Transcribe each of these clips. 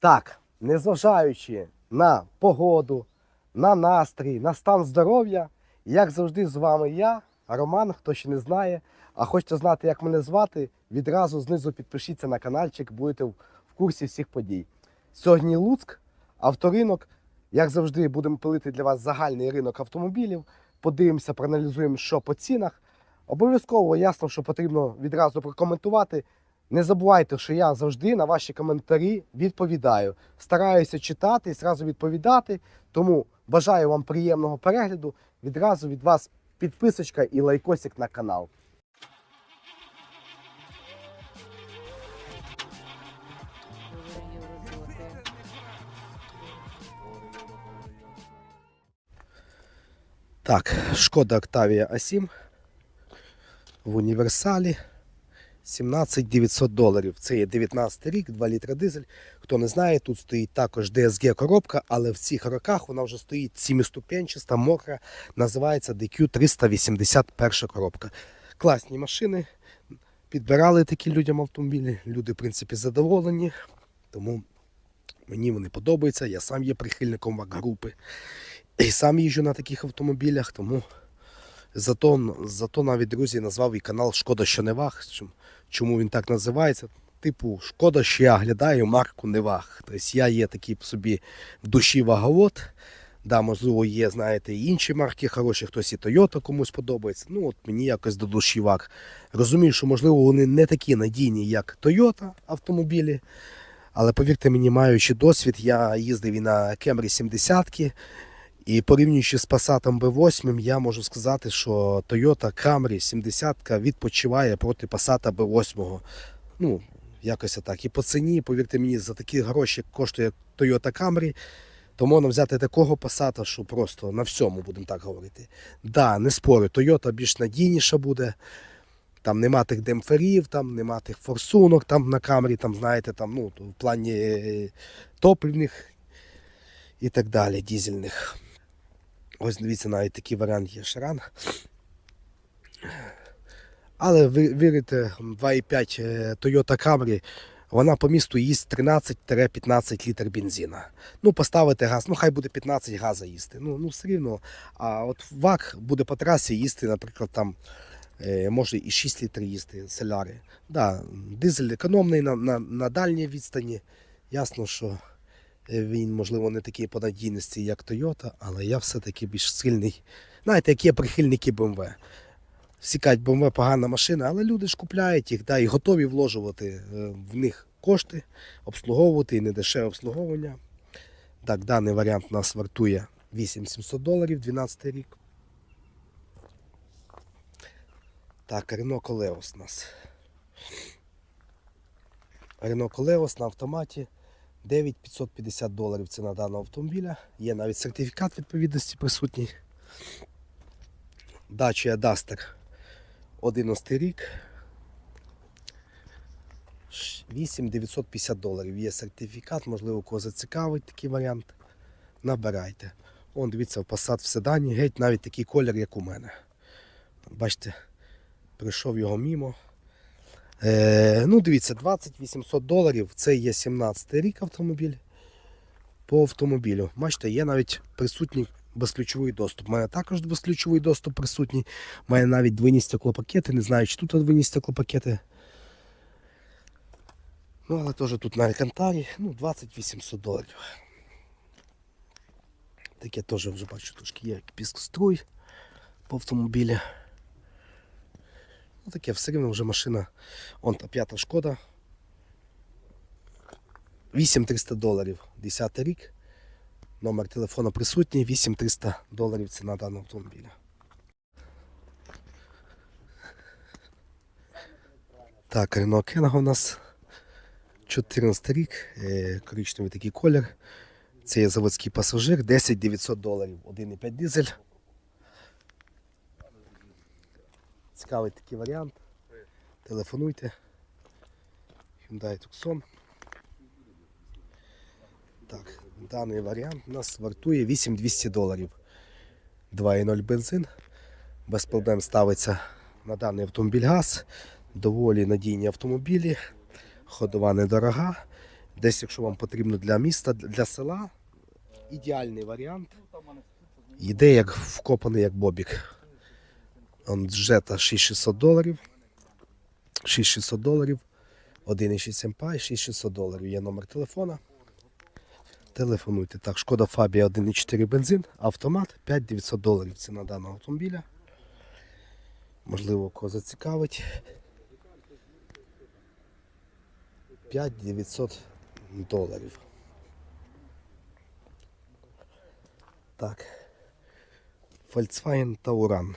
Так, незважаючи на погоду, на настрій, на стан здоров'я, як завжди, з вами я, Роман, хто ще не знає. А хочете знати, як мене звати, відразу знизу підпишіться на каналчик, будете в курсі всіх подій. Сьогодні Луцьк, авторинок. Як завжди, будемо пилити для вас загальний ринок автомобілів. Подивимося, проаналізуємо, що по цінах. Обов'язково ясно, що потрібно відразу прокоментувати. Не забувайте, що я завжди на ваші коментарі відповідаю. Стараюся читати і зразу відповідати. Тому бажаю вам приємного перегляду. Відразу від вас підписочка і лайкосик на канал. Так, шкода Octavia A7 в універсалі 17 900 доларів. Це є 19 рік, 2 літра дизель. Хто не знає, тут стоїть також DSG коробка, але в цих роках вона вже стоїть сімиступенчаста, мокра. Називається DQ 381 коробка. Класні машини. Підбирали такі людям автомобілі. Люди, в принципі, задоволені. Тому мені вони подобаються. Я сам є прихильником ВАК-групи. І сам їжджу на таких автомобілях, тому зато, зато навіть друзі назвав і канал Шкода, що не ваг. Чому- він так називається? Типу, шкода, що я глядаю марку Неваг. Тобто я є такий собі в душі ваговод. Да, можливо, є, знаєте, і інші марки хороші, хтось і Toyota комусь подобається. Ну, от мені якось до душі ваг. Розумію, що, можливо, вони не такі надійні, як Toyota автомобілі. Але повірте мені, маючи досвід, я їздив і на Camry 70 і порівнюючи з Passat B8, я можу сказати, що Toyota Camry 70 відпочиває проти Passat B8. Ну, якось так. І по ціні, повірте мені, за такі гроші коштує Toyota Camry, то можна взяти такого Passat, що просто на всьому, будемо так говорити. Да, не спорю, Toyota більш надійніша буде. Там нема тих демпферів, там нема тих форсунок там на камері, там, знаєте, там, ну, в плані е, топливних і так далі, дізельних. Ось дивіться, навіть такий варіант є шаран. Але ви вірите, 2,5 е, Toyota Camry, вона по місту їсть 13-15 літр бензина. Ну, поставити газ, ну хай буде 15 газа їсти. Ну, ну все рівно. А от ВАК буде по трасі їсти, наприклад, там е, може і 6 літрів їсти соляри. Да, дизель економний на, на, на дальній відстані. Ясно, що він, можливо, не такий по надійності, як Toyota, але я все-таки більш сильний. Знаєте, які є прихильники BMW. Всі кажуть, BMW погана машина, але люди ж купляють їх да, і готові вложувати е, в них кошти, обслуговувати і недешеве обслуговування. Так, даний варіант нас вартує 8700 доларів 12 рік. Так, Renault Koleos у нас. Renault Koleos на автоматі 9550 доларів ціна даного автомобіля. Є навіть сертифікат відповідності присутній. Dacia Duster 11 рік. 8950 доларів. Є сертифікат, можливо, кого зацікавить такий варіант. Набирайте. Он, дивіться, в Passat в седані, геть навіть такий колір, як у мене. Бачите, прийшов його мімо. Е, ну, дивіться, 2800 доларів. Це є 17 рік автомобіль. По автомобілю. Бачите, є навіть присутній безключовий доступ. У мене також безключовий доступ присутній. У мене навіть двойні стеклопакети. Не знаю, чи тут двойні стеклопакети. Ну, але теж тут на Алькантарі. Ну, 2800 доларів. Таке теж вже бачу, трошки є піскоструй по автомобілі. Ну, таке все рівно вже машина. Он та п'ята шкода. 8300 доларів. 10 рік. Номер телефону присутній, 8300 доларів ціна даного автомобіля. Так, Renault Kangoo у нас 14 рік, е, коричневий такий колір. Це є заводський пасажир, 10 900 доларів, 1,5 дизель. Цікавий такий варіант. Телефонуйте. Hyundai Tucson. Так, даний варіант у нас вартує 8200 доларів. 2,0 бензин. Без проблем ставиться на даний автомобіль газ. Доволі надійні автомобілі. Ходова недорога. Десь, якщо вам потрібно для міста, для села, ідеальний варіант. Йде як вкопаний, як бобік. Jetta 6600 доларів. 6600 доларів. 1,6 МПА 6600 доларів. Є номер телефона. Телефонуйте. Так, шкода Фабія 1,4 бензин, автомат 5900 доларів. Ціна даного автомобіля. Можливо, кого зацікавить. 5900 доларів. Так. Volkswagen Tauran.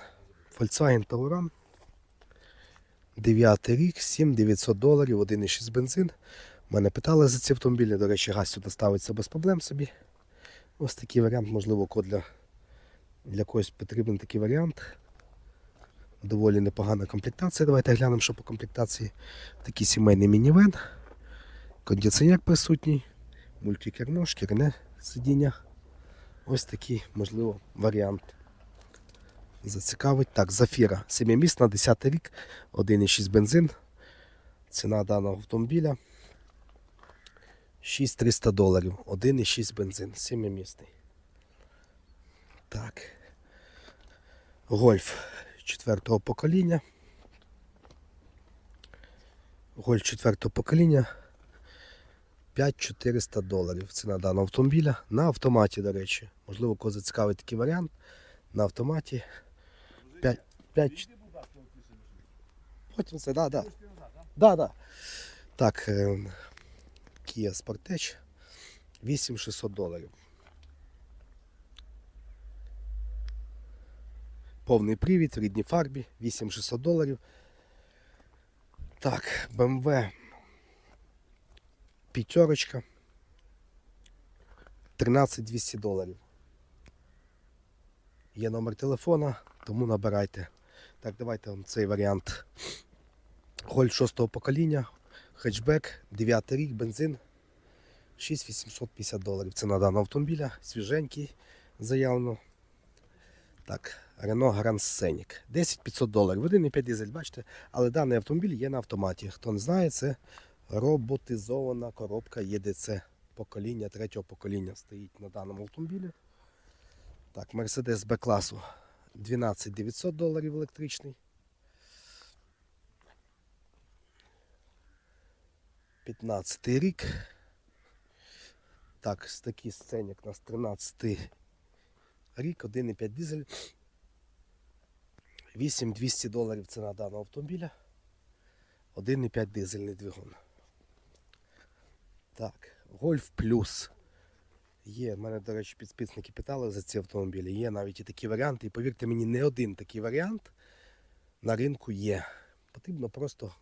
Volkswagen Tauran. 9 рік, 7900 доларів, 1,6 бензин. Мене питали за ці автомобілі. До речі, газ сюди ставиться без проблем собі. Ось такий варіант, можливо, для, для когось потрібен такий варіант. Доволі непогана комплектація. Давайте глянемо, що по комплектації. Такий сімейний мінівен. Кондиціонер присутній, мультикермо, шкіряне сидіння. Ось такий, можливо, варіант. Зацікавить. Так, Зафіра. 7 місць на 10 рік, 1,6 бензин. Ціна даного автомобіля 6300 доларів. 1,6 бензин, 7 місний. Так. Гольф четвертого покоління. Гольф четвертого покоління. 5400 доларів. Ціна даного автомобіля. На автоматі, до речі. Можливо, кого зацікавить такий варіант. На автоматі. 5, 5... Потім це, да, да. Да, да. Так, е, Kia Sportage 8600 доларів. Повний привід в рідній фарбі, 8600 доларів. Так, BMW п'ятерочка. 13200 доларів. Є номер телефона, тому набирайте. Так, давайте вам цей варіант. Голь 6-го покоління, хетчбек, 9 рік, бензин 6850 доларів. Ціна даного автомобіля, свіженький заявлено. Так, Рено Гранд Сценік. 10-500 доларів. 1,5 дизель, бачите, але даний автомобіль є на автоматі. Хто не знає, це роботизована коробка ЄДЦ покоління, третього покоління стоїть на даному автомобілі. Так, Mercedes Б класу. 12 900 доларів електричний. 15 рік. Так, з такий сценяк у нас 13 рік, 1,5 дизель. 8200 доларів ціна даного автомобіля. 1,5 дизельний двигун. Так, Гольф плюс. Є, мене, до речі, підписники питали за ці автомобілі. Є навіть і такі варіанти. І повірте мені, не один такий варіант на ринку є. Потрібно просто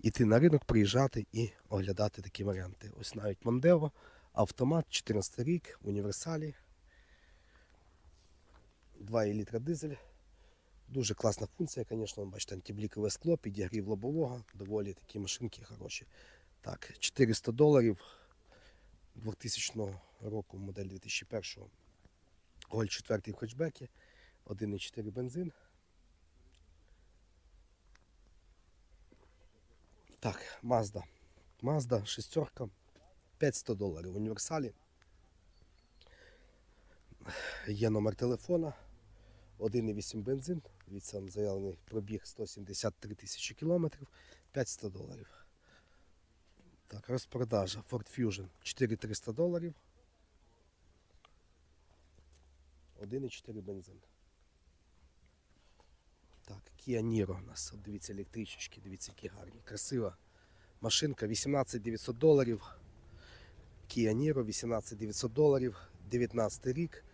йти на ринок, приїжджати і оглядати такі варіанти. Ось навіть Мондео, автомат, 14 рік, в універсалі. 2 літра дизель. Дуже класна функція, звісно, бачите, антиблікове скло, підігрів лобового, доволі такі машинки хороші. Так, 400 доларів 2000 року, модель 2001 Голь 4 в хетчбекі, 1,4 бензин. Так, Mazda. Mazda шестерка, 500 доларів в універсалі. Є номер телефона. 1,8 бензин. Дивіться, там заявлений пробіг 173 тисячі кілометрів, 500 доларів. Так, розпродажа Ford Fusion 4300 доларів. 1,4 бензин. Так, Kia Niro у нас. Дивіться, електричечки, дивіться, які гарні. Красива машинка, 18900 доларів. Kia Niro 18900 доларів, 19 рік.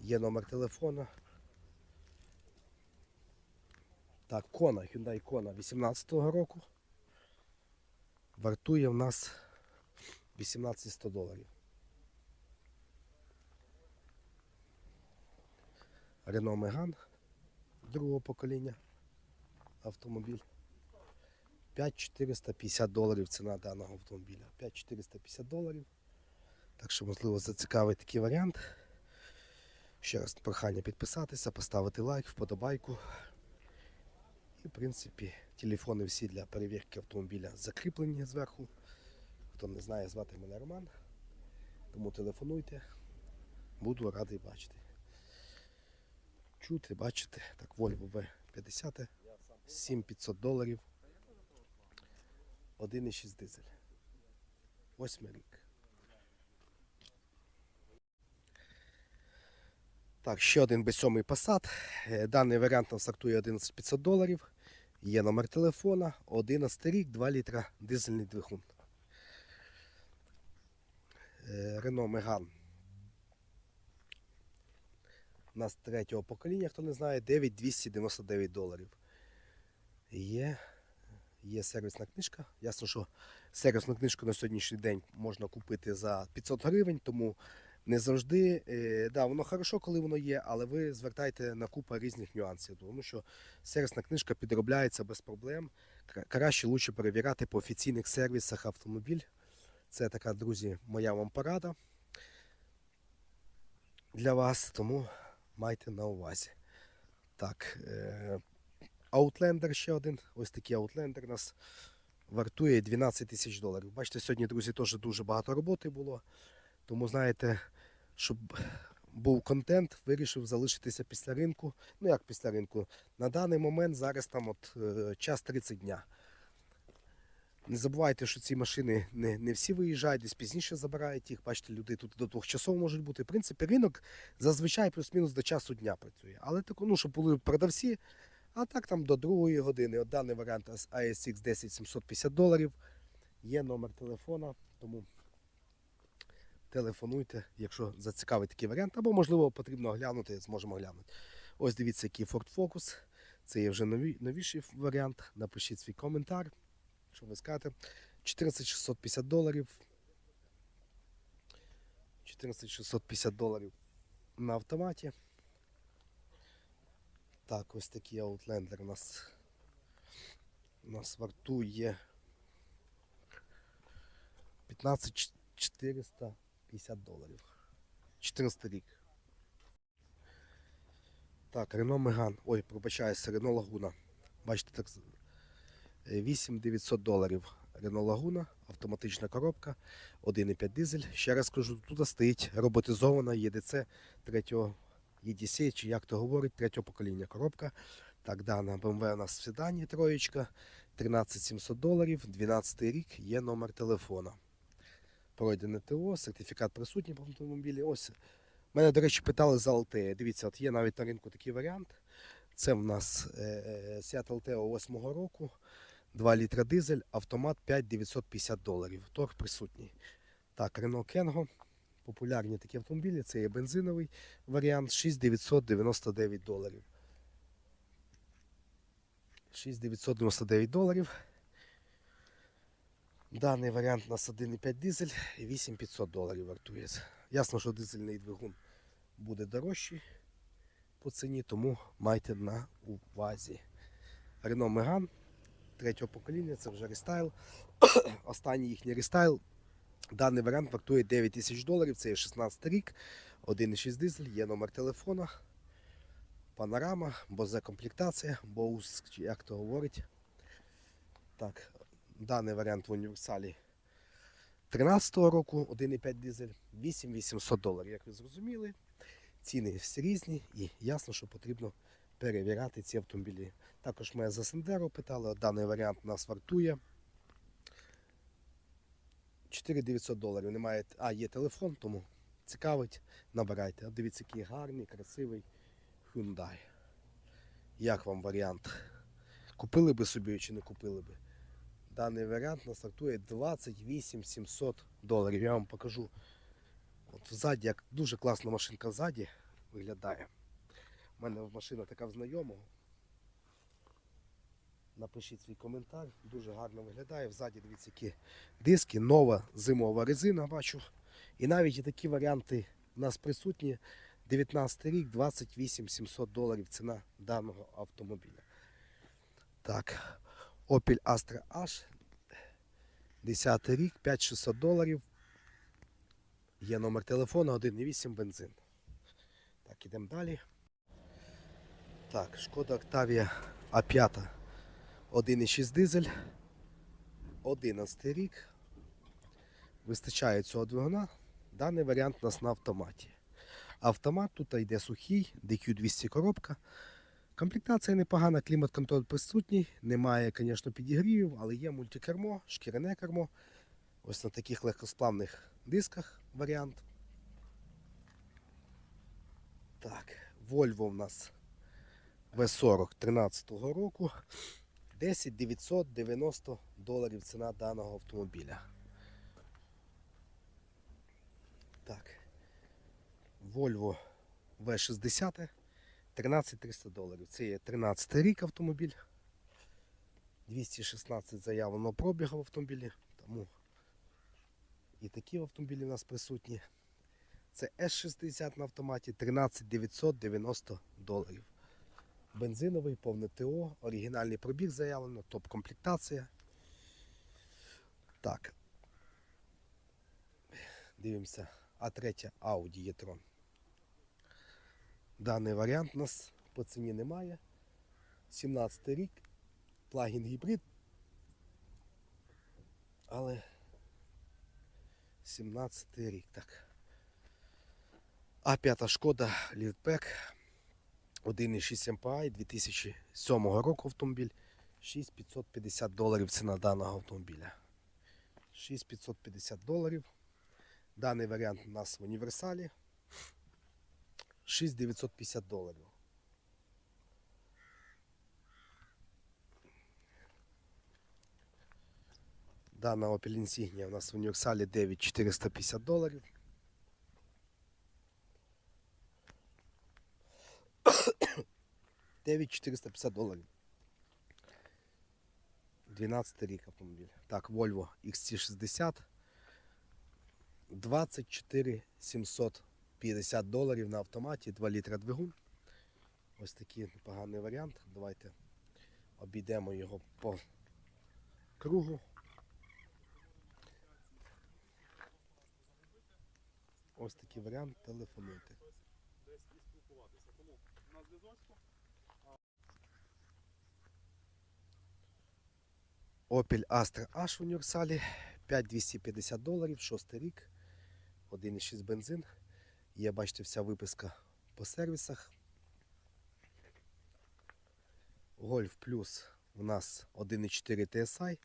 Є номер телефона. Так, Кона, Hyundai Kona 18-го року. Вартує в нас 18100 доларів. Renault Megane другого покоління автомобіль. 5450 доларів ціна даного автомобіля. 5450 доларів. Так що, можливо, зацікавить такий варіант. Ще раз прохання підписатися, поставити лайк, вподобайку. І, в принципі, телефони всі для перевірки автомобіля закріплені зверху. Хто не знає, звати мене Роман. Тому телефонуйте. Буду радий бачити. Чути, бачити. Так, Volvo V50. 7500 доларів. 1,6 дизель. Восьмий рік. Так, ще один B7 Passat. Е, Даний варіант нам стартує 11500 доларів. Є номер телефона, 11 рік, 2 літра дизельний двигун. Е, Renault Megane. У нас третього покоління, хто не знає, 9299 доларів. Є, є сервісна книжка. Ясно, що сервісну книжку на сьогоднішній день можна купити за 500 гривень, тому не завжди. Е, да, воно хорошо, коли воно є, але ви звертайте на купу різних нюансів, тому що сервісна книжка підробляється без проблем. Краще лучше перевіряти по офіційних сервісах автомобіль. Це така, друзі, моя вам порада для вас, тому майте на увазі. Так, е, Outlander ще один. Ось такий Outlander нас вартує 12 тисяч доларів. Бачите, сьогодні, друзі, теж дуже багато роботи було. Тому, знаєте, щоб був контент, вирішив залишитися після ринку. Ну як після ринку? На даний момент зараз там от е, час 30 дня. Не забувайте, що ці машини не, не всі виїжджають, десь пізніше забирають їх. Бачите, люди тут до двох часов можуть бути. В принципі, ринок зазвичай плюс-мінус до часу дня працює. Але таку, ну, щоб були продавці, а так там до другої години. От даний варіант ASX 10 750 доларів. Є номер телефона, тому телефонуйте, якщо зацікавить такий варіант, або, можливо, потрібно оглянути, зможемо оглянути. Ось дивіться, який Ford Focus. Це є вже нові, новіший варіант. Напишіть свій коментар. Що ви скажете? 14650 доларів. 14650 доларів на автоматі. Так, ось такий Outlander у нас, у нас вартує 15450 доларів. 14 рік. Так, Renault Megane. Ой, пробачаюся, Renault Laguna. Бачите, так 8900 доларів Renault Laguna, автоматична коробка, 1,5 дизель. Ще раз кажу, тут стоїть роботизована EDC 3 EDC, чи як то говорить, третього покоління коробка. Так, дана BMW у нас в седані троєчка, 13700 доларів, 12 рік, є номер телефона. Пройдене ТО, сертифікат присутній по автомобілі. Ось. Мене, до речі, питали за LTE. Дивіться, от є навіть на ринку такий варіант. Це в нас е, е, Seat Alteo 8 року, 2 літра дизель, автомат 5950 доларів. Торг присутній. Так, Renault Kengo. Популярні такі автомобілі. Це є бензиновий варіант 6999 доларів. 6999 доларів. Даний варіант у нас 1,5 дизель і 8500 доларів вартує. Ясно, що дизельний двигун буде дорожчий по ціні, тому майте на увазі. Renault Megane третього покоління, це вже рестайл. Останній їхній рестайл. Даний варіант вартує 9 тисяч доларів, це є 16 рік, 1,6 дизель, є номер телефона, панорама, бозе комплектація, боус, чи як то говорить. Так, даний варіант в універсалі 13 року, 1,5 дизель, 8800 доларів. Як ви зрозуміли, ціни всі різні і ясно, що потрібно перевіряти ці автомобілі. Також ми за Сендеро питали, даний варіант нас вартує 4900 доларів. Немає, а є телефон, тому цікавить, набирайте. Дивіться, який гарний, красивий Hyundai. Як вам варіант? Купили би собі чи не купили би? Даний варіант нас стартує 28 700 доларів. Я вам покажу. От ззаді, дуже класна машинка ззаді виглядає. У мене машина така в знайомого. Напишіть свій коментар, дуже гарно виглядає. Взаді дивіться, які диски, нова зимова резина бачу. І навіть і такі варіанти у нас присутні. 19 рік, 28 700 доларів ціна даного автомобіля. Так, Opel Astra H. 10 рік, 5600 доларів. Є номер телефону 1,8 бензин. Так, ідемо далі. Так, шкода Octavia А5. 1,6 дизель. 11 рік. вистачає цього двигуна. Даний варіант у нас на автоматі. Автомат тут йде сухий, DQ200 коробка. Комплектація непогана, клімат-контроль присутній. Немає, звісно, підігрівів, але є мультикермо, шкіряне кермо. Ось на таких легкосплавних дисках варіант. Так, Volvo в нас V40 13 року. 10 990 доларів ціна даного автомобіля. Так. Volvo V60 13 300 доларів. Це є 13 рік автомобіль. 216 заявленого пробігу в автомобілі. Тому і такі автомобілі у нас присутні. Це S60 на автоматі 13 990 доларів. Бензиновий, повне ТО, оригінальний пробіг заявлено, топ-комплектація. Так. Дивимося. А3 Audi e-tron. Даний варіант у нас по ціні немає. 17 рік. Плагін гібрид. Але 17 рік, так. А5 шкода Лівпек 1,6 MPI 2007 року автомобіль. 6550 доларів ціна даного автомобіля. 6550 доларів. Даний варіант у нас в універсалі. 6950 доларів. Дана Opel Insignia у нас в універсалі 9450 доларів. Дев'ять 450 доларів. 12 рік автомобіль. Так, Volvo XC60. 24 750 доларів на автоматі, 2 літра двигун. Ось такий непоганий варіант. Давайте обійдемо його по кругу. Ось такий варіант, телефонуйте. Opel Astra H в універсалі 5250 доларів, 6 рік, 1,6 бензин. Є, бачите, вся виписка по сервісах. Golf Plus у нас 1,4 TSI,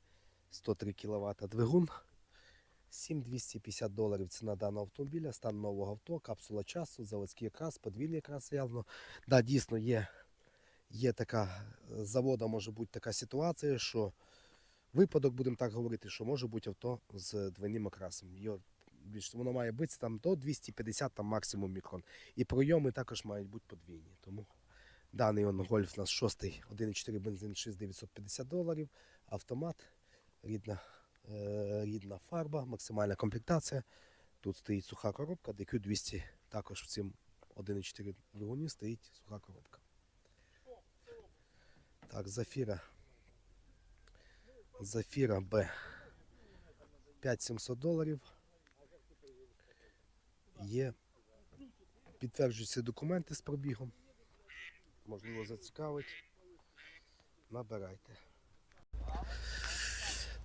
103 кВт двигун. 7250 доларів ціна даного автомобіля, стан нового авто, капсула часу, заводський якраз, подвійний якраз явно. Да, дійсно є, є така завода може бути така ситуація, що випадок, будемо так говорити, що може бути авто з двойним окрасом. Його більш воно має бути там до 250 там максимум мікрон. І пройоми також мають бути подвійні. Тому даний он гольф у нас 6 1,4 бензин 6950 доларів, автомат, рідна, е, рідна фарба, максимальна комплектація. Тут стоїть суха коробка, DQ200 також в цім 1,4 двигуні стоїть суха коробка. Так, Зафіра Зафіра Б 5700 доларів. Є підтверджуються документи з пробігом. Можливо, зацікавить. Набирайте.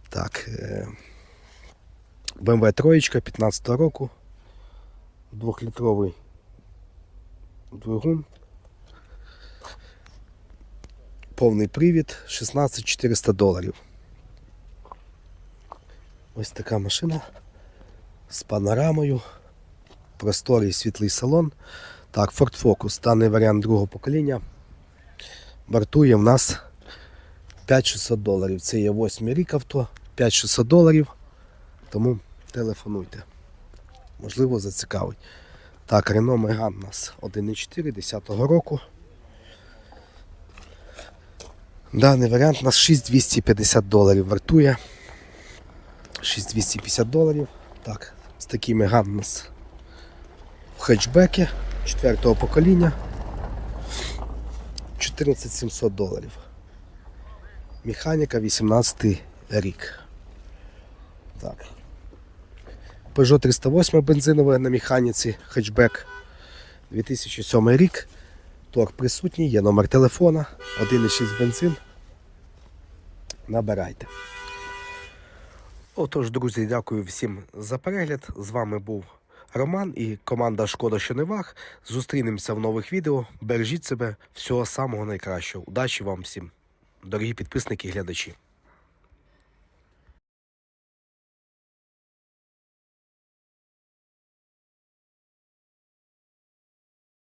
Так. е, BMW троєчка 15 року. Двохлітровий двигун. Повний привід 16400 доларів. Ось така машина з панорамою, просторий світлий салон. Так, Ford Focus, даний варіант другого покоління. Вартує в нас 5600 доларів. Це є 8 рік авто, 5600 доларів. Тому телефонуйте. Можливо, зацікавить. Так, Renault Megane у нас 1,4 10 року. Даний варіант у нас 6250 доларів вартує. 6250 доларів. Так, з такими ган у нас в хетчбекі 4 покоління. 14700 доларів. Механіка 18 рік. Так. Peugeot 308 бензинова на механіці хетчбек 2007 рік. Торг присутній, є номер телефона, 1,6 бензин. Набирайте. Отож, друзі, дякую всім за перегляд. З вами був Роман і команда Шкода що не ваг. Зустрінемося в нових відео. Бережіть себе, всього самого найкращого. Удачі вам всім, дорогі підписники і глядачі.